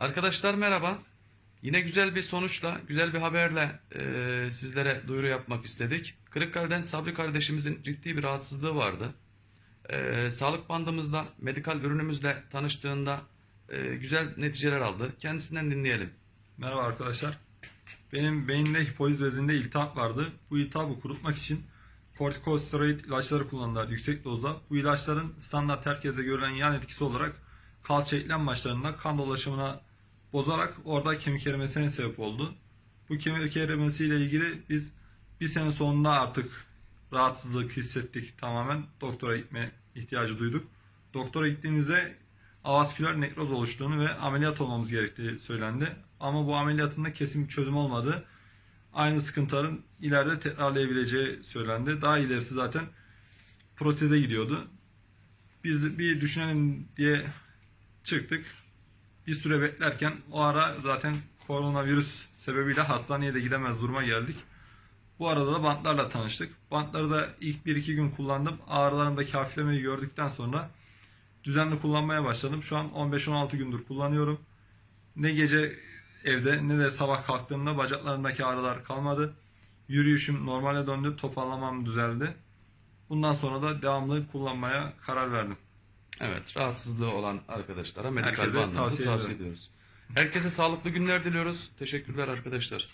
Arkadaşlar merhaba. Yine güzel bir sonuçla, güzel bir haberle e, sizlere duyuru yapmak istedik. Kırıkkale'den Sabri kardeşimizin ciddi bir rahatsızlığı vardı. E, sağlık bandımızda, medikal ürünümüzle tanıştığında e, güzel neticeler aldı. Kendisinden dinleyelim. Merhaba arkadaşlar. Benim beyinde hipofiz bezinde iltihap vardı. Bu iltihabı kurutmak için kortikosteroid ilaçları kullandılar yüksek dozda. Bu ilaçların standart herkese görülen yan etkisi olarak kalça eklem başlarında kan dolaşımına bozarak orada kemik erimesine sebep oldu. Bu kemik erimesiyle ilgili biz bir sene sonunda artık rahatsızlık hissettik tamamen. Doktora gitme ihtiyacı duyduk. Doktora gittiğimizde avasküler nekroz oluştuğunu ve ameliyat olmamız gerektiği söylendi. Ama bu ameliyatında kesin bir çözüm olmadı. Aynı sıkıntıların ileride tekrarlayabileceği söylendi. Daha ilerisi zaten proteze gidiyordu. Biz bir düşünelim diye çıktık. Bir süre beklerken o ara zaten koronavirüs sebebiyle hastaneye de gidemez duruma geldik. Bu arada da bantlarla tanıştık. Bantları da ilk 1-2 gün kullandım. Ağrılarımdaki hafiflemeyi gördükten sonra düzenli kullanmaya başladım. Şu an 15-16 gündür kullanıyorum. Ne gece evde ne de sabah kalktığımda bacaklarımdaki ağrılar kalmadı. Yürüyüşüm normale döndü, toparlamam düzeldi. Bundan sonra da devamlı kullanmaya karar verdim. Evet, rahatsızlığı olan arkadaşlara medikal Herkese bandımızı tavsiye tavsiye ederim. ediyoruz. Herkese sağlıklı günler diliyoruz. Teşekkürler arkadaşlar.